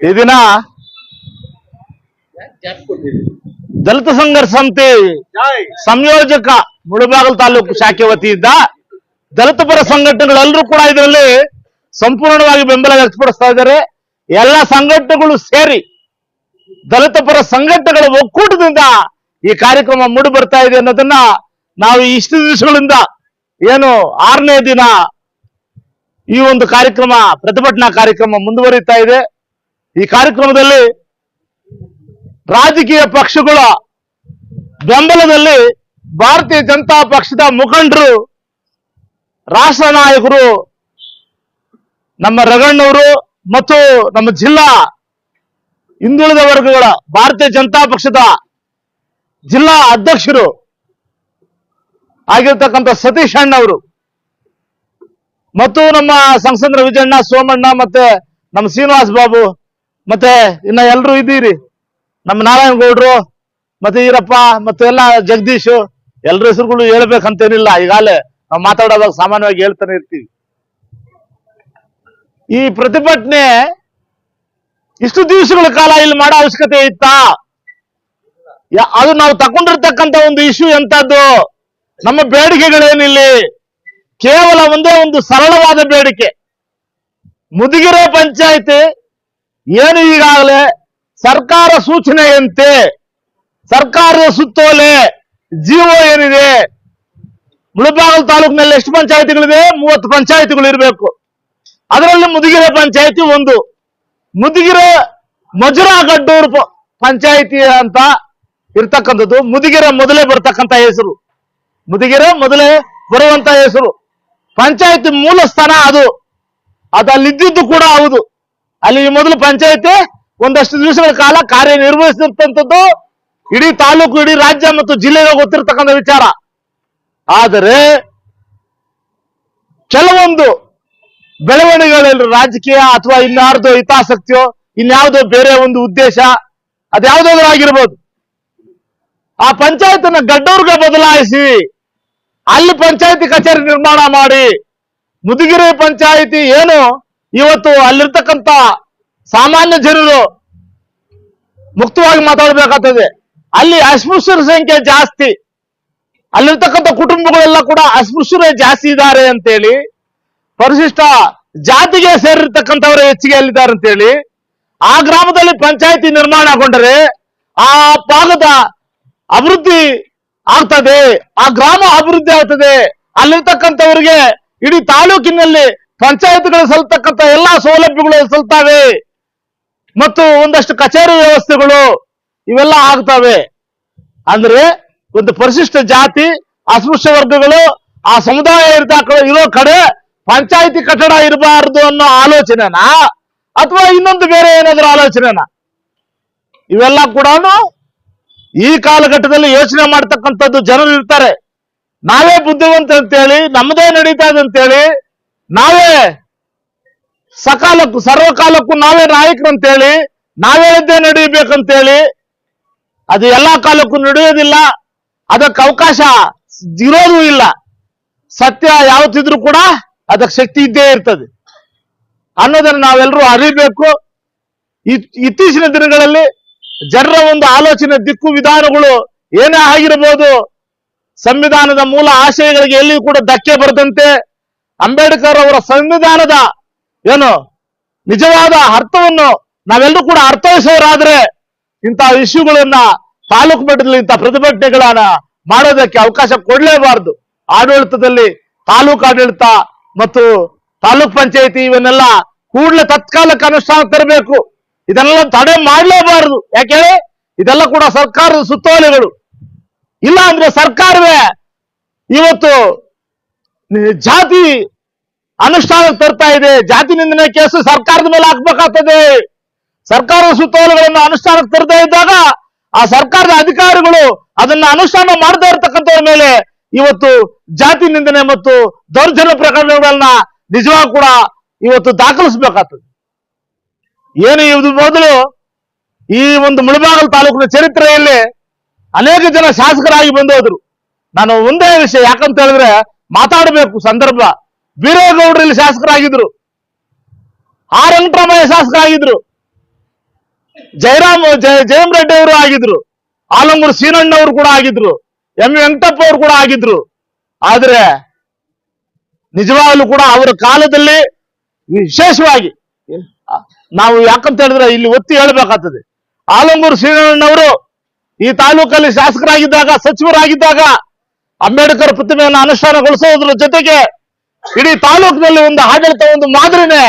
ಈ ದಿನ ದಲಿತ ಸಂಘರ್ಷ ಸಮಿತಿ ಸಂಯೋಜಕ ಮುಳುಬಾಗಲ್ ತಾಲೂಕು ಶಾಖೆ ವತಿಯಿಂದ ದಲಿತ ಪರ ಸಂಘಟನೆಗಳೆಲ್ಲರೂ ಕೂಡ ಇದರಲ್ಲಿ ಸಂಪೂರ್ಣವಾಗಿ ಬೆಂಬಲ ವ್ಯಕ್ತಪಡಿಸ್ತಾ ಇದ್ದಾರೆ. ಎಲ್ಲ ಸಂಘಟನೆಗಳು ಸೇರಿ ದಲಿತ ಪರ ಸಂಘಟನೆಗಳ ಒಕ್ಕೂಟದಿಂದ ಈ ಕಾರ್ಯಕ್ರಮ ಮೂಡಿ ಬರ್ತಾ ಇದೆ ಅನ್ನೋದನ್ನ ನಾವು ಇಷ್ಟು ದಿವಸಗಳಿಂದ ಏನು ಆರನೇ ದಿನ ಈ ಒಂದು ಕಾರ್ಯಕ್ರಮ ಪ್ರತಿಭಟನಾ ಕಾರ್ಯಕ್ರಮ ಮುಂದುವರಿತಾ ಇದೆ. ಈ ಕಾರ್ಯಕ್ರಮದಲ್ಲಿ ರಾಜಕೀಯ ಪಕ್ಷಗಳ ಬೆಂಬಲದಲ್ಲಿ ಭಾರತೀಯ ಜನತಾ ಪಕ್ಷದ ಮುಖಂಡರು, ರಾಷ್ಟ್ರ ನಾಯಕರು, ನಮ್ಮ ರಗಣ್ಣವರು ಮತ್ತು ನಮ್ಮ ಜಿಲ್ಲಾ ಹಿಂದುಳಿದ ವರ್ಗಗಳ ಭಾರತೀಯ ಜನತಾ ಪಕ್ಷದ ಜಿಲ್ಲಾ ಅಧ್ಯಕ್ಷರು ಆಗಿರ್ತಕ್ಕಂಥ ಸತೀಶ್ ಅಣ್ಣವರು ಮತ್ತು ನಮ್ಮ ಸಂಸದರ ವಿಜಯಣ್ಣ ಸೋಮಣ್ಣ ಮತ್ತೆ ನಮ್ಮ ಶ್ರೀನಿವಾಸ್ ಬಾಬು ಮತ್ತೆ ಇನ್ನ ಎಲ್ರು ಇದ್ದೀರಿ. ನಮ್ಮ ನಾರಾಯಣಗೌಡ್ರು, ಮತ್ತೆ ಈರಪ್ಪ, ಮತ್ತೆ ಎಲ್ಲ ಜಗದೀಶ್, ಎಲ್ರ ಹೆಸರುಗಳು ಹೇಳ್ಬೇಕಂತೇನಿಲ್ಲ. ಈಗಾಗಲೇ ನಾವು ಮಾತಾಡೋದಾಗ ಸಾಮಾನ್ಯವಾಗಿ ಹೇಳ್ತಾನೆ ಇರ್ತೀವಿ. ಈ ಪ್ರತಿಭಟನೆ ಇಷ್ಟು ದಿವಸಗಳ ಕಾಲ ಇಲ್ಲಿ ಮಾಡೋ ಅವಶ್ಯಕತೆ ಇತ್ತಾ? ಅದು ನಾವು ತಗೊಂಡಿರ್ತಕ್ಕಂಥ ಒಂದು ಇಶ್ಯೂ ಎಂತದ್ದು ನಮ್ಮ ಬೇಡಿಕೆಗಳೇನಿಲ್ಲಿ? ಕೇವಲ ಒಂದೇ ಒಂದು ಸರಳವಾದ ಬೇಡಿಕೆ. ಮುದುಗಿರೋ ಪಂಚಾಯತಿ ಏನು ಈಗಾಗಲೇ ಸರ್ಕಾರ ಸೂಚನೆಯಂತೆ, ಸರ್ಕಾರದ ಸುತ್ತೋಲೆ ಜೀವೋ ಏನಿದೆ, ಮುಳಬಾಗಲ್ ತಾಲೂಕಿನಲ್ಲಿ ಎಷ್ಟು ಪಂಚಾಯತಿಗಳಿವೆ? ಮೂವತ್ತು ಪಂಚಾಯತಿಗಳು ಇರಬೇಕು. ಅದರಲ್ಲಿ ಮುದುಗಿರೆ ಪಂಚಾಯತಿ ಒಂದು. ಮುದುಗಿರೆ ಮಜುರಾಗಡ್ಡೂರು ಗಡ್ಡೂರು ಪಂಚಾಯತಿ ಅಂತ ಇರ್ತಕ್ಕಂಥದ್ದು. ಮುದುಗಿರ ಮೊದಲೇ ಬರ್ತಕ್ಕಂಥ ಹೆಸರು. ಮುದುಗಿರ ಮೊದಲೇ ಬರುವಂತ ಹೆಸರು. ಪಂಚಾಯತಿ ಮೂಲ ಸ್ಥಾನ ಅದು. ಅದು ಅಲ್ಲಿದ್ದು ಕೂಡ ಹೌದು. ಅಲ್ಲಿ ಮೊದಲು ಪಂಚಾಯತಿ, ಒಂದಷ್ಟು ದಿವಸಗಳ ಕಾಲ ಕಾರ್ಯನಿರ್ವಹಿಸಿರ್ತಂತದ್ದು ಇಡೀ ತಾಲೂಕು, ಇಡೀ ರಾಜ್ಯ ಮತ್ತು ಜಿಲ್ಲೆಗೆ ಗೊತ್ತಿರ್ತಕ್ಕಂಥ ವಿಚಾರ. ಆದರೆ ಕೆಲವೊಂದು ಬೆಳವಣಿಗೆಗಳಲ್ಲಿ ರಾಜಕೀಯ ಅಥವಾ ಇನ್ಯಾರ್ದೋ ಹಿತಾಸಕ್ತಿಯೋ, ಇನ್ಯಾವುದೋ ಬೇರೆ ಒಂದು ಉದ್ದೇಶ ಅದ್ಯಾವುದಾದ್ರೂ ಆಗಿರ್ಬೋದು. ಆ ಪಂಚಾಯತ್ನ ಗಡ್ಡವ್ರಿಗೆ ಬದಲಾಯಿಸಿ ಅಲ್ಲಿ ಪಂಚಾಯತಿ ಕಚೇರಿ ನಿರ್ಮಾಣ ಮಾಡಿ, ಮುದುಗಿರಿ ಪಂಚಾಯಿತಿ ಏನು ಇವತ್ತು ಅಲ್ಲಿರ್ತಕ್ಕಂತ ಸಾಮಾನ್ಯ ಜನರು ಮುಕ್ತವಾಗಿ ಮಾತಾಡಬೇಕಾಗ್ತದೆ. ಅಲ್ಲಿ ಅಸ್ಪೃಶ್ಯರ ಸಂಖ್ಯೆ ಜಾಸ್ತಿ. ಅಲ್ಲಿರ್ತಕ್ಕಂಥ ಕುಟುಂಬಗಳೆಲ್ಲ ಕೂಡ ಅಸ್ಪೃಶ್ಯರೇ ಜಾಸ್ತಿ ಇದ್ದಾರೆ ಅಂತೇಳಿ, ಪರಿಶಿಷ್ಟ ಜಾತಿಗೆ ಸೇರಿರ್ತಕ್ಕಂಥವರು ಹೆಚ್ಚಿಗೆ ಅಲ್ಲಿದ್ದಾರೆ ಅಂತೇಳಿ, ಆ ಗ್ರಾಮದಲ್ಲಿ ಪಂಚಾಯತಿ ನಿರ್ಮಾಣಗೊಂಡರೆ ಆ ಭಾಗದ ಅಭಿವೃದ್ಧಿ ಆಗ್ತದೆ, ಆ ಗ್ರಾಮ ಅಭಿವೃದ್ಧಿ ಆಗ್ತದೆ. ಅಲ್ಲಿರ್ತಕ್ಕಂಥವ್ರಿಗೆ ಇಡೀ ತಾಲೂಕಿನಲ್ಲಿ ಪಂಚಾಯತ್ಗಳು ಸಲ್ತಕ್ಕಂಥ ಎಲ್ಲಾ ಸೌಲಭ್ಯಗಳು ಸಲ್ತಾವೆ. ಮತ್ತು ಒಂದಷ್ಟು ಕಚೇರಿ ವ್ಯವಸ್ಥೆಗಳು ಇವೆಲ್ಲ ಆಗ್ತವೆ. ಅಂದ್ರೆ ಒಂದು ಪರಿಶಿಷ್ಟ ಜಾತಿ, ಅಸ್ಪೃಶ್ಯ ವರ್ಗಗಳು, ಆ ಸಮುದಾಯ ಇರ್ತಾ ಇರೋ ಕಡೆ ಪಂಚಾಯತಿ ಕಟ್ಟಡ ಇರಬಾರದು ಅನ್ನೋ ಆಲೋಚನೆನಾ ಅಥವಾ ಇನ್ನೊಂದು ಬೇರೆ ಏನಾದ್ರೂ ಆಲೋಚನೆನಾ? ಇವೆಲ್ಲ ಕೂಡ ಈ ಕಾಲಘಟ್ಟದಲ್ಲಿ ಯೋಚನೆ ಮಾಡ್ತಕ್ಕಂಥದ್ದು ಜನರು ಇರ್ತಾರೆ. ನಾವೇ ಬುದ್ಧಿವಂತ ಅಂತೇಳಿ, ನಮ್ಮದೇ ನಡೀತಾ ಇದೆ ಅಂತೇಳಿ ನಾವೇ ಸಕಾಲಕ್ಕೂ, ಸರ್ವಕಾಲಕ್ಕೂ ನಾವೇ ನಾಯಕರಂತೇಳಿ ನಾವೇ ಹೇಳಿದ್ದೇ ನಡೀಬೇಕಂತೇಳಿ ಅದು ಎಲ್ಲಾ ಕಾಲಕ್ಕೂ ನಡೆಯೋದಿಲ್ಲ. ಅದಕ್ಕೆ ಅವಕಾಶ ಇರೋದು ಇಲ್ಲ. ಸತ್ಯ ಯಾವತ್ತಿದ್ರು ಕೂಡ ಅದಕ್ಕೆ ಶಕ್ತಿ ಇದ್ದೇ ಇರ್ತದೆ. ಅನ್ನೋದನ್ನ ನಾವೆಲ್ಲರೂ ಅರಿಬೇಕು. ಇತ್- ಇತ್ತೀಚಿನ ದಿನಗಳಲ್ಲಿ ಜನರ ಒಂದು ಆಲೋಚನೆ ದಿಕ್ಕು ವಿಧಾನಗಳು ಏನೇ ಆಗಿರಬಹುದು ಸಂವಿಧಾನದ ಮೂಲ ಆಶಯಗಳಿಗೆ ಎಲ್ಲಿಯೂ ಕೂಡ ಧಕ್ಕೆ ಬರದಂತೆ ಅಂಬೇಡ್ಕರ್ ಅವರ ಸಂವಿಧಾನದ ಏನು ನಿಜವಾದ ಅರ್ಥವನ್ನು ನಾವೆಲ್ಲರೂ ಕೂಡ ಅರ್ಥೈಸೋರಾದ್ರೆ ಇಂತಹ ಇಶ್ಯೂಗಳನ್ನ ತಾಲೂಕು ಮಟ್ಟದಲ್ಲಿ ಇಂತಹ ಪ್ರತಿಭಟನೆಗಳನ್ನ ಮಾಡೋದಕ್ಕೆ ಅವಕಾಶ ಕೊಡಲೇಬಾರದು. ಆಡಳಿತದಲ್ಲಿ ತಾಲೂಕು ಆಡಳಿತ ಮತ್ತು ತಾಲೂಕ್ ಪಂಚಾಯತಿ ಇವನ್ನೆಲ್ಲ ಕೂಡಲೇ ತತ್ಕಾಲಕ್ಕೆ ಅನುಷ್ಠಾನ ತರಬೇಕು. ಇದನ್ನೆಲ್ಲ ತಡೆ ಮಾಡಲೇಬಾರದು. ಯಾಕೆ ಇದೆಲ್ಲ ಕೂಡ ಸರ್ಕಾರದ ಸುತ್ತೋಲೆಗಳು. ಇಲ್ಲ ಅಂದ್ರೆ ಸರ್ಕಾರವೇ ಇವತ್ತು ಜಾತಿ ಅನುಷ್ಠಾನಕ್ಕೆ ತರ್ತಾ ಇದೆ. ಜಾತಿ ನಿಂದನೆ ಕೇಸು ಸರ್ಕಾರದ ಮೇಲೆ ಹಾಕ್ಬೇಕಾಗ್ತದೆ. ಸರ್ಕಾರದ ಸುತ್ತೋಲೆಗಳನ್ನು ಅನುಷ್ಠಾನಕ್ಕೆ ತರ್ತಾ ಇದ್ದಾಗ ಆ ಸರ್ಕಾರದ ಅಧಿಕಾರಿಗಳು ಅದನ್ನ ಅನುಷ್ಠಾನ ಮಾಡದೇ ಇರತಕ್ಕಂಥವ್ರ ಮೇಲೆ ಇವತ್ತು ಜಾತಿ ನಿಂದನೆ ಮತ್ತು ದೌರ್ಜನ್ಯ ಪ್ರಕರಣಗಳನ್ನ ನಿಜವಾಗ ಕೂಡ ಇವತ್ತು ದಾಖಲಿಸಬೇಕಾಗ್ತದೆ. ಏನು ಇದು ಮೊದಲು ಈ ಒಂದು ಮುಳಬಾಗಲ್ ತಾಲೂಕಿನ ಚರಿತ್ರೆಯಲ್ಲಿ ಅನೇಕ ಜನ ಶಾಸಕರಾಗಿ ಬಂದೋದ್ರು. ನಾನು ಒಂದೇ ವಿಷಯ ಯಾಕಂತ ಹೇಳಿದ್ರೆ ಮಾತಾಡಬೇಕು ಸಂದರ್ಭ. ಬೀರೇಗೌಡರು ಇಲ್ಲಿ ಶಾಸಕರಾಗಿದ್ರು. ಆರ್ ವೆಂಕಟರಾಮಯ್ಯ ಶಾಸಕರಾಗಿದ್ರು. ಜಯರಾಮ್, ಜಯ ರೆಡ್ಡಿ ಅವರು ಆಗಿದ್ರು. ಆಲಂಗೂರು ಸೀನಣ್ಣ ಅವರು ಕೂಡ ಆಗಿದ್ರು. ಎಂ. ವೆಂಕಟಪ್ಪ ಅವರು ಕೂಡ ಆಗಿದ್ರು. ಆದ್ರೆ ನಿಜವಾಗ್ಲೂ ಕೂಡ ಅವರ ಕಾಲದಲ್ಲಿ ವಿಶೇಷವಾಗಿ, ನಾವು ಯಾಕಂತ ಹೇಳಿದ್ರೆ ಇಲ್ಲಿ ಒತ್ತಿ ಹೇಳ್ಬೇಕಾಗ್ತದೆ. ಆಲಂಗೂರು ಶ್ರೀನಣ್ಣವರು ಈ ತಾಲೂಕಲ್ಲಿ ಶಾಸಕರಾಗಿದ್ದಾಗ, ಸಚಿವರಾಗಿದ್ದಾಗ ಅಂಬೇಡ್ಕರ್ ಪ್ರತಿಮೆಯನ್ನು ಅನುಷ್ಠಾನಗೊಳಿಸೋದ್ರ ಜೊತೆಗೆ ಇಡೀ ತಾಲೂಕಿನಲ್ಲಿ ಒಂದು ಆಡಳಿತ, ಒಂದು ಮಾದರಿನೇ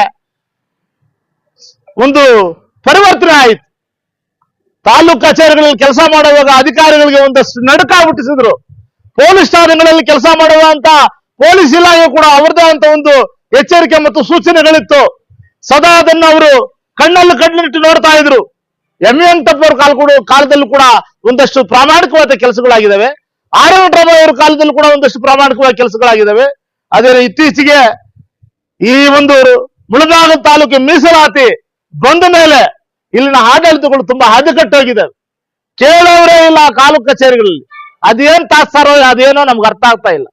ಒಂದು ಪರಿವರ್ತನೆ ಆಯಿತು. ತಾಲೂಕ್ ಕಚೇರಿಗಳಲ್ಲಿ ಕೆಲಸ ಮಾಡುವಾಗ ಅಧಿಕಾರಿಗಳಿಗೆ ಒಂದಷ್ಟು ನಡುಕ ಹುಟ್ಟಿಸಿದ್ರು. ಪೊಲೀಸ್ ಠಾಣೆಗಳಲ್ಲಿ ಕೆಲಸ ಮಾಡುವಂತ ಪೊಲೀಸ್ ಇಲಾಖೆ ಕೂಡ ಅವರದೇ ಅಂತ ಒಂದು ಎಚ್ಚರಿಕೆ ಮತ್ತು ಸೂಚನೆಗಳಿತ್ತು. ಸದಾ ಅದನ್ನು ಅವರು ಕಣ್ಣಲ್ಲಿ ಕಣ್ಣಿಟ್ಟು ನೋಡ್ತಾ ಇದ್ರು. ಎಂ ತಪ್ಪವ್ರ ಕಾಲ ಕೂಡ, ಕಾಲದಲ್ಲೂ ಕೂಡ ಒಂದಷ್ಟು ಪ್ರಾಮಾಣಿಕವಾದ ಕೆಲಸಗಳಾಗಿದ್ದಾವೆ. ಆರ್ ಎನ್ ಅವರ ಕಾಲದಲ್ಲೂ ಕೂಡ ಒಂದಷ್ಟು ಪ್ರಾಮಾಣಿಕವಾದ ಕೆಲಸಗಳಾಗಿದ್ದಾವೆ. ಅದೇ ಇತ್ತೀಚೆಗೆ ಈ ಒಂದು ಮುಳಬಾಗ ತಾಲೂಕಿನ ಮೀಸಲಾತಿ ಬಂದ ಮೇಲೆ ಇಲ್ಲಿನ ಆಡಳಿತಗಳು ತುಂಬಾ ಹದಗೆಟ್ಟೋಗಿದ್ದಾವೆ ಕೇಳೋರೇ ಇಲ್ಲ ತಾಲೂಕು ಕಚೇರಿಗಳಲ್ಲಿ. ಅದೇನ್ ತಾತ್ಸಾರೋ ಅದೇನೋ ನಮ್ಗೆ ಅರ್ಥ ಆಗ್ತಾ ಇಲ್ಲ.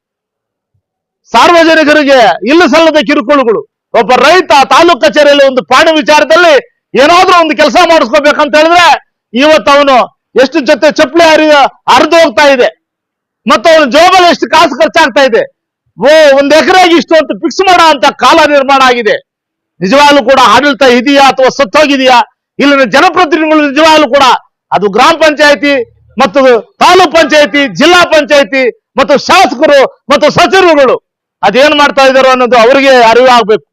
ಸಾರ್ವಜನಿಕರಿಗೆ ಇಲ್ಲ ಸಲ್ಲದ ಕಿರುಕುಳುಗಳು. ಒಬ್ಬ ರೈತ ತಾಲೂಕು ಕಚೇರಿಯಲ್ಲಿ ಒಂದು ಪಾಣಿ ವಿಚಾರದಲ್ಲಿ ಏನಾದ್ರೂ ಒಂದು ಕೆಲಸ ಮಾಡಿಸ್ಕೋಬೇಕಂತ ಹೇಳಿದ್ರೆ ಇವತ್ತು ಅವನು ಎಷ್ಟು ಜೊತೆ ಚಪ್ಪಲಿ ಹರಿದ, ಹರಿದು ಹೋಗ್ತಾ ಇದೆ. ಮತ್ತು ಅವನ ಜೋಬಲ್ಲಿ ಎಷ್ಟು ಕಾಸು ಖರ್ಚಾಗ್ತಾ ಇದೆ. ಓ, ಒಂದ್ ಎಕರೆಗೆ ಇಷ್ಟು ಅಂತ ಫಿಕ್ಸ್ ಮಾಡೋ ಅಂತ ಕಾಲ ನಿರ್ಮಾಣ ಆಗಿದೆ. ನಿಜವಾಗ್ಲೂ ಕೂಡ ಆಡಳಿತ ಇದೆಯಾ ಅಥವಾ ಸತ್ತೋಗಿದೆಯಾ? ಇಲ್ಲಿನ ಜನಪ್ರತಿನಿಧಿಗಳು ನಿಜವಾಗ್ಲೂ ಕೂಡ ಅದು ಗ್ರಾಮ ಪಂಚಾಯತಿ ಮತ್ತು ತಾಲೂಕ್ ಪಂಚಾಯತಿ, ಜಿಲ್ಲಾ ಪಂಚಾಯತಿ ಮತ್ತು ಶಾಸಕರು ಮತ್ತು ಸಚಿವರುಗಳು ಅದೇನ್ ಮಾಡ್ತಾ ಇದಾರೋ ಅನ್ನೋದು ಅವರಿಗೆ ಅರಿವು ಆಗ್ಬೇಕು.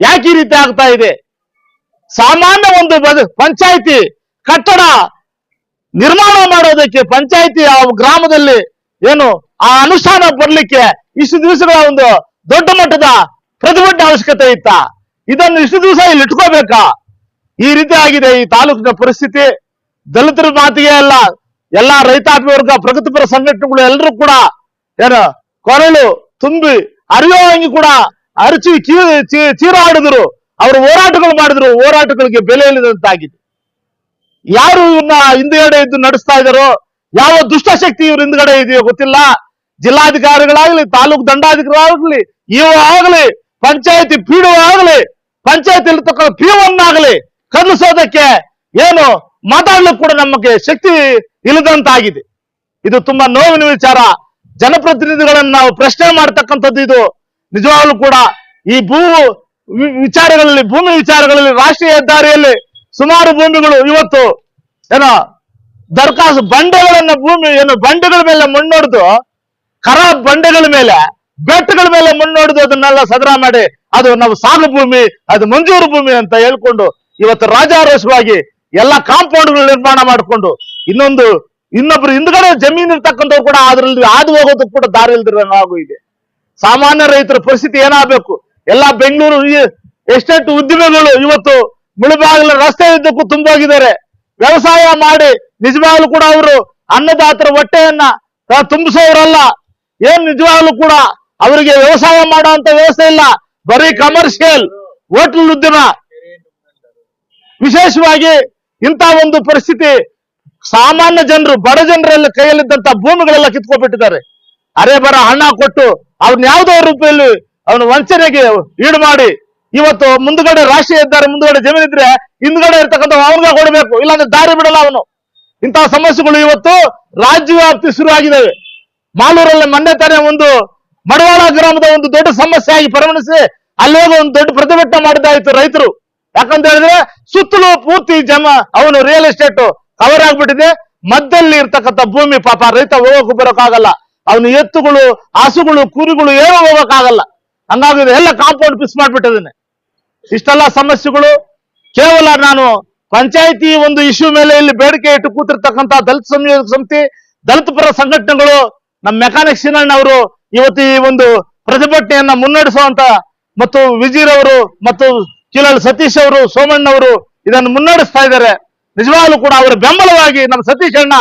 ಯಾಕೆ ಈ ರೀತಿ ಆಗ್ತಾ ಇದೆ? ಸಾಮಾನ್ಯ ಒಂದು ಪಂಚಾಯತಿ ಕಟ್ಟಡ ನಿರ್ಮಾಣ ಮಾಡೋದಕ್ಕೆ ಪಂಚಾಯತಿ ಆ ಗ್ರಾಮದಲ್ಲಿ ಏನು? ಆ ಅನುಷ್ಠಾನ ಬರ್ಲಿಕ್ಕೆ ಇಷ್ಟು ದಿವಸಗಳ ಒಂದು ದೊಡ್ಡ ಮಟ್ಟದ ಪ್ರತಿಭಟನೆ ಅವಶ್ಯಕತೆ ಇತ್ತ. ಇದನ್ನು ಇಷ್ಟು ದಿವಸ ಇಲ್ಲಿ ಇಟ್ಕೋಬೇಕಾ? ಈ ರೀತಿ ಆಗಿದೆ ಈ ತಾಲೂಕಿನ ಪರಿಸ್ಥಿತಿ. ದಲಿತರ ಮಾತಿಗೆ ಅಲ್ಲ, ಎಲ್ಲಾ ರೈತಾಪಿ ವರ್ಗ ಪ್ರಗತಿಪರ ಸಂಘಟನೆಗಳು ಎಲ್ಲರೂ ಕೂಡ ಏನು, ಕೊರಳು ತುಂಬಿ ಅರಿವಾಗಿ ಕೂಡ ಅರಚಿ ಕೀ ಚೀರಾಡಿದ್ರು ಅವರು ಹೋರಾಟಗಳು ಮಾಡಿದ್ರು, ಹೋರಾಟಗಳಿಗೆ ಬೆಲೆ ಇಲ್ಲದಂತಾಗಿದೆ. ಯಾರು ಇವನ್ನ ಹಿಂದೆಗಡೆ ಇದ್ದು ನಡೆಸ್ತಾ ಇದ್ದಾರೋ ಯಾವ ದುಷ್ಟಶಕ್ತಿ ಇವ್ರ ಹಿಂದ್ಗಡೆ ಇದೆಯೋ ಗೊತ್ತಿಲ್ಲ. ಜಿಲ್ಲಾಧಿಕಾರಿಗಳಾಗ್ಲಿ, ತಾಲೂಕು ದಂಡಾಧಿಕಾರಿಗಳಾಗ್ಲಿ ಇವು ಆಗ್ಲಿ, ಪಂಚಾಯತಿ ಪಿಡಿಒ ಆಗ್ಲಿ ಪಂಚಾಯತಿ ಇರ್ತಕ್ಕಂಥ ಪಿ ಆಗಲಿ ಕದಲಿಸೋದಕ್ಕೆ ಏನು ಮಾತಾಡ್ಲಿಕ್ಕೆ ಕೂಡ ನಮಗೆ ಶಕ್ತಿ ಇಲ್ಲದಂತಾಗಿದೆ. ಇದು ತುಂಬಾ ನೋವಿನ ವಿಚಾರ. ಜನಪ್ರತಿನಿಧಿಗಳನ್ನ ನಾವು ಪ್ರಶ್ನೆ ಮಾಡ್ತಕ್ಕಂಥದ್ದು ಇದು. ನಿಜವಾಗ್ಲೂ ಕೂಡ ಈ ಭೂ ವಿಚಾರಗಳಲ್ಲಿ, ಭೂಮಿ ವಿಚಾರಗಳಲ್ಲಿ, ರಾಷ್ಟ್ರೀಯ ಹೆದ್ದಾರಿಯಲ್ಲಿ ಸುಮಾರು ಭೂಮಿಗಳು ಇವತ್ತು ಏನೋ ದರ್ಖಾಸ್ತು ಬಂಡೆಗಳನ್ನ ಭೂಮಿ, ಏನು ಬಂಡೆಗಳ ಮೇಲೆ ಮಣ್ಣೊಡೆದು ಖರಾಬ್ ಬಂಡೆಗಳ ಮೇಲೆ, ಬೆಟ್ಟಗಳ ಮೇಲೆ ಮಣ್ಣೊಡೆದು ಅದನ್ನೆಲ್ಲ ಸದರ ಮಾಡಿ, ಅದು ನಾವು ಸಾಗು ಭೂಮಿ, ಅದು ಮಂಜೂರು ಭೂಮಿ ಅಂತ ಹೇಳ್ಕೊಂಡು, ಇವತ್ತು ರಾಜಾರೋಷವಾಗಿ ಎಲ್ಲ ಕಾಂಪೌಂಡ್ಗಳು ನಿರ್ಮಾಣ ಮಾಡಿಕೊಂಡು, ಇನ್ನೊಂದು, ಇನ್ನೊಬ್ರು ಹಿಂದ್ಗಡೆ ಜಮೀನು ಇರ್ತಕ್ಕಂಥವ್ರು ಕೂಡ ಅದ್ರಲ್ಲಿ ಹಾದು ಹೋಗೋದು ಕೂಡ ದಾರಿ ಇಲ್ದಿರೋ ಹಾಗೂ ಇದೆ. ಸಾಮಾನ್ಯ ರೈತರ ಪರಿಸ್ಥಿತಿ ಏನಾಗಬೇಕು? ಎಲ್ಲಾ ಬೆಂಗಳೂರು ಎಸ್ಟೇಟ್ ಉದ್ದಿಮೆಗಳು ಇವತ್ತು ಮುಳುಬಾಗಿಲ ರಸ್ತೆ ಇದ್ದಕ್ಕೂ ತುಂಬೋಗಿದ್ದಾರೆ. ವ್ಯವಸಾಯ ಮಾಡಿ ನಿಜವಾಗ್ಲೂ ಕೂಡ ಅವರು ಅನ್ನದಾತರ ಹೊಟ್ಟೆಯನ್ನ ತುಂಬಿಸೋರಲ್ಲ. ಏನ್ ನಿಜವಾಗ್ಲು ಕೂಡ ಅವರಿಗೆ ವ್ಯವಸಾಯ ಮಾಡುವಂತ ವ್ಯವಸ್ಥೆ ಇಲ್ಲ. ಬರೀ ಕಮರ್ಷಿಯಲ್ ಹೋಟೆಲ್ ಉದ್ಯಮ ವಿಶೇಷವಾಗಿ ಇಂತ ಒಂದು ಪರಿಸ್ಥಿತಿ ಸಾಮಾನ್ಯ ಜನರು, ಬಡ ಜನರೆಲ್ಲ ಕೈಯಲ್ಲಿದ್ದಂತ ಭೂಮಿಗಳೆಲ್ಲ ಕಿತ್ಕೊಬಿಟ್ಟಿದ್ದಾರೆ. ಅರೆ ಬರ ಹಣ ಕೊಟ್ಟು ಅವ್ರನ್ನ ಯಾವ್ದೋ ರೂಪದಲ್ಲಿ ಅವನು ವಂಚನೆಗೆ ಈಡು ಮಾಡಿ ಇವತ್ತು ಮುಂದ್ಗಡೆ ರಾಷ್ಟ್ರೀಯ ಹೆದ್ದಾರಿ ಮುಂದ್ಗಡೆ ಜಮೀನಿದ್ರೆ ಹಿಂದ್ಗಡೆ ಇರ್ತಕ್ಕಂಥ ಅವನಿಗೆ ಕೊಡಬೇಕು, ಇಲ್ಲಾಂದ್ರೆ ದಾರಿ ಬಿಡಲ್ಲ ಅವನು. ಇಂತಹ ಸಮಸ್ಯೆಗಳು ಇವತ್ತು ರಾಜ್ಯ ವ್ಯಾಪ್ತಿ ಶುರುವಾಗಿದ್ದಾವೆ. ಮಾಲೂರಲ್ಲಿ ಮೊನ್ನೆ ತಾನೇ ಒಂದು ಮಡವಾಳ ಗ್ರಾಮದ ಒಂದು ದೊಡ್ಡ ಸಮಸ್ಯೆ ಆಗಿ ಪರಿಗಣಿಸಿ ಅಲ್ಲಿ ಒಂದು ದೊಡ್ಡ ಪ್ರತಿಭಟನೆ ಮಾಡಿದ್ದಾಯ್ತು ರೈತರು. ಯಾಕಂತ ಹೇಳಿದ್ರೆ ಸುತ್ತಲೂ ಪೂರ್ತಿ ಜಮ, ಅವನು ರಿಯಲ್ ಎಸ್ಟೇಟ್ ಕವರ್ ಆಗ್ಬಿಟ್ಟಿದೆ. ಮಧ್ಯದಲ್ಲಿ ಇರ್ತಕ್ಕಂಥ ಭೂಮಿ ಪಾಪ ರೈತ ಹೋಗಕ್ಕೂ ಬರೋಕ್ಕಾಗಲ್ಲ. ಅವನು ಎತ್ತುಗಳು, ಹಸುಗಳು ಕುರಿಗಳು ಏನೋ ಹೋಗೋಕ್ಕಾಗಲ್ಲ. ಹಂಗಾಗಿ ಎಲ್ಲ ಕಾಂಪೌಂಡ್ ಪಿಸ್ ಮಾಡ್ಬಿಟ್ಟಿದ್ದಾನೆ. ಇಷ್ಟೆಲ್ಲ ಸಮಸ್ಯೆಗಳು. ಕೇವಲ ನಾನು ಪಂಚಾಯಿತಿ ಒಂದು ಇಶ್ಯೂ ಮೇಲೆ ಇಲ್ಲಿ ಬೇಡಿಕೆ ಇಟ್ಟು ಕೂತಿರ್ತಕ್ಕಂಥ ದಲಿತ ಸಂಯೋಜಕ ಸಮಿತಿ ದಲಿತ ಪರ ಸಂಘಟನೆಗಳು, ನಮ್ಮ ಮೆಕಾನಿಕ್ ಸಿನಣ್ಣ ಅವರು ಇವತ್ತು ಈ ಒಂದು ಪ್ರತಿಭಟನೆಯನ್ನ ಮುನ್ನಡೆಸುವಂತ ಮತ್ತು ವಿಜೀರ್ ಅವರು ಮತ್ತು ಕಿಲಲ್ ಸತೀಶ್ ಅವರು, ಸೋಮಣ್ಣ ಅವರು ಇದನ್ನು ಮುನ್ನಡೆಸ್ತಾ ಇದ್ದಾರೆ. ನಿಜವಾಗ್ಲೂ ಕೂಡ ಅವರ ಬೆಂಬಲವಾಗಿ ನಮ್ಮ ಸತೀಶ್ ಅಣ್ಣ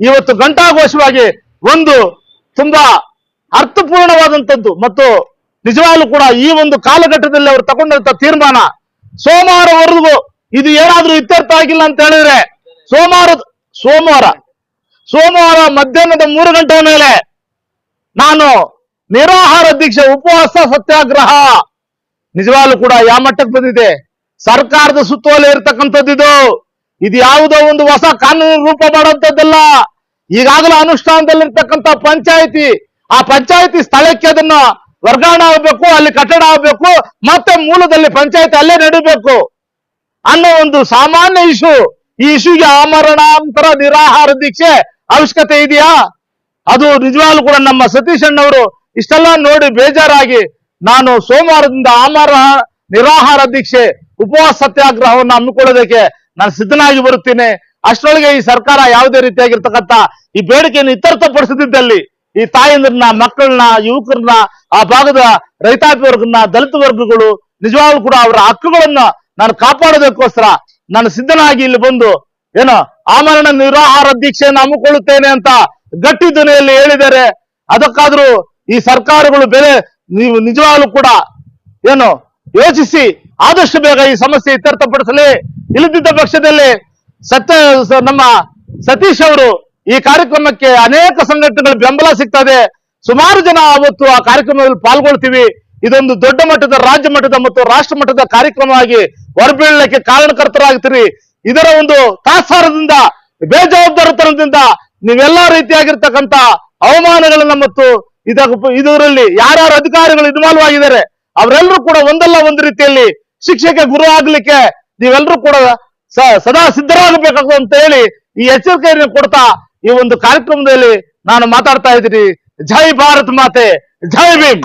ಇವತ್ತು ಘಂಟಾಘೋಷವಾಗಿ ಒಂದು ತುಂಬಾ ಅರ್ಥಪೂರ್ಣವಾದಂತದ್ದು ಮತ್ತು ನಿಜವಾಗ್ಲೂ ಕೂಡ ಈ ಒಂದು ಕಾಲಘಟ್ಟದಲ್ಲಿ ಅವರು ತಗೊಂಡಂತ ತೀರ್ಮಾನ ಸೋಮವಾರವರೆಗೂ ಇದು ಏನಾದ್ರೂ ಇತ್ಯರ್ಥ ಆಗಿಲ್ಲ ಅಂತ ಹೇಳಿದ್ರೆ ಸೋಮವಾರ ಸೋಮವಾರ ಸೋಮವಾರ ಮಧ್ಯಾಹ್ನದ ಮೂರು ಗಂಟೆ ಮೇಲೆ ನಾನು ನಿರಾಹಾರ ದೀಕ್ಷೆ, ಉಪವಾಸ, ಸತ್ಯಾಗ್ರಹ ನಿಜವಾಗ್ಲೂ ಕೂಡ ಯಾವ ಮಟ್ಟಕ್ಕೆ ಬಂದಿದೆ? ಸರ್ಕಾರದ ಸುತ್ತೋಲೆ ಇರ್ತಕ್ಕಂಥದ್ದು ಇದು. ಇದು ಯಾವುದೋ ಒಂದು ಹೊಸ ಕಾನೂನು ರೂಪ ಮಾಡುವಂತದ್ದಲ್ಲ ಈಗಾಗಲೇ ಅನುಷ್ಠಾನದಲ್ಲಿರ್ತಕ್ಕಂಥ ಪಂಚಾಯಿತಿ, ಆ ಪಂಚಾಯಿತಿ ಸ್ಥಳಕ್ಕೆ ಅದನ್ನ ವರ್ಗಾವಣೆ ಆಗಬೇಕು, ಅಲ್ಲಿ ಕಟ್ಟಡ ಆಗಬೇಕು, ಮತ್ತೆ ಮೂಲದಲ್ಲಿ ಪಂಚಾಯಿತಿ ಅಲ್ಲೇ ನಡೀಬೇಕು ಅನ್ನೋ ಒಂದು ಸಾಮಾನ್ಯ ಇಶ್ಯೂ. ಈ ಇಶ್ಯೂಗೆ ಆಮರಣಾಂತರ ನಿರಾಹಾರ ದೀಕ್ಷೆ ಅವಶ್ಯಕತೆ ಇದೆಯಾ? ಅದು ನಿಜವಾಗ್ಲೂ ಕೂಡ ನಮ್ಮ ಸತೀಶ್ ಅಣ್ಣವರು ಇಷ್ಟೆಲ್ಲ ನೋಡಿ ಬೇಜಾರಾಗಿ ನಾನು ಸೋಮವಾರದಿಂದ ಆಮರ ನಿರಾಹಾರ ದೀಕ್ಷೆ, ಉಪವಾಸ ಸತ್ಯಾಗ್ರಹವನ್ನು ಹಮ್ಮಿಕೊಳ್ಳೋದಕ್ಕೆ ನಾನು ಸಿದ್ಧನಾಗಿ ಬರುತ್ತೇನೆ. ಅಷ್ಟರೊಳಗೆ ಈ ಸರ್ಕಾರ ಯಾವುದೇ ರೀತಿಯಾಗಿರ್ತಕ್ಕಂಥ ಈ ಬೇಡಿಕೆಯನ್ನು ಇತ್ಯರ್ಥಪಡಿಸದಿದ್ದಲ್ಲಿ ಈ ತಾಯಂದ್ರನ್ನ, ಮಕ್ಕಳನ್ನ, ಯುವಕರನ್ನ, ಆ ಭಾಗದ ರೈತಾಪಿ ವರ್ಗನ ದಲಿತ ವರ್ಗಗಳು ನಿಜವಾಗ್ಲೂ ಕೂಡ ಅವರ ಹಕ್ಕುಗಳನ್ನ ನಾನು ಕಾಪಾಡೋದಕ್ಕೋಸ್ಕರ ನಾನು ಸಿದ್ಧನಾಗಿ ಇಲ್ಲಿ ಬಂದು ಏನೋ ಆಮರಣ ನಿರಾಹಾರ ದೀಕ್ಷೆಯನ್ನು ಹಮ್ಮಿಕೊಳ್ಳುತ್ತೇನೆ ಅಂತ ಗಟ್ಟಿ ಧ್ವನಿಯಲ್ಲಿ ಹೇಳಿದ್ದಾರೆ ಅದಕ್ಕಾದ್ರೂ ಈ ಸರ್ಕಾರಗಳು ಬೆಲೆ ನೀವು ನಿಜವಾಗ್ಲೂ ಕೂಡ ಏನು ಯೋಚಿಸಿ ಆದಷ್ಟು ಬೇಗ ಈ ಸಮಸ್ಯೆ ಇತ್ಯರ್ಥಪಡಿಸಲಿ. ಇಲ್ಲದಿದ್ದ ಪಕ್ಷದಲ್ಲಿ ಸತ್ಯ ನಮ್ಮ ಸತೀಶ್ ಅವರು ಈ ಕಾರ್ಯಕ್ರಮಕ್ಕೆ ಅನೇಕ ಸಂಘಟನೆಗಳ ಬೆಂಬಲ ಸಿಗ್ತದೆ. ಸುಮಾರು ಜನ ಅವತ್ತು ಆ ಕಾರ್ಯಕ್ರಮದಲ್ಲಿ ಪಾಲ್ಗೊಳ್ತೀವಿ. ಇದೊಂದು ದೊಡ್ಡ ಮಟ್ಟದ, ರಾಜ್ಯ ಮಟ್ಟದ ಮತ್ತು ರಾಷ್ಟ್ರ ಮಟ್ಟದ ಕಾರ್ಯಕ್ರಮವಾಗಿ ಹೊರಬೀಳಲಿಕ್ಕೆ ಕಾರಣಕರ್ತರಾಗ್ತೀರಿ. ಇದರ ಒಂದು ತಾತ್ಸಾರದಿಂದ, ಬೇಜವಾಬ್ದಾರಿತನದಿಂದ ನೀವೆಲ್ಲಾ ರೀತಿಯಾಗಿರ್ತಕ್ಕಂಥ ಅವಮಾನಗಳನ್ನ ಮತ್ತು ಇದ ಇದರಲ್ಲಿ ಯಾರ್ಯಾರು ಅಧಿಕಾರಿಗಳು ಇನ್ವಾಲ್ವ್ ಆಗಿದ್ದಾರೆ ಅವರೆಲ್ಲರೂ ಕೂಡ ಒಂದಲ್ಲ ಒಂದು ರೀತಿಯಲ್ಲಿ ಶಿಕ್ಷೆಗೆ ಗುರು ಆಗ್ಲಿಕ್ಕೆ ನೀವೆಲ್ಲರೂ ಕೂಡ ಸದಾ ಸಿದ್ಧರಾಗಬೇಕು ಅಂತ ಹೇಳಿ ಈ ಎಚ್ಚರಿಕೆಯನ್ನು ಕೊಡ್ತಾ ಈ ಒಂದು ಕಾರ್ಯಕ್ರಮದಲ್ಲಿ ನಾನು ಮಾತಾಡ್ತಾ ಇದ್ದೀನಿ. ಜೈ ಭಾರತ್ ಮಾತೆ ಜೈ ಭೀಮ್.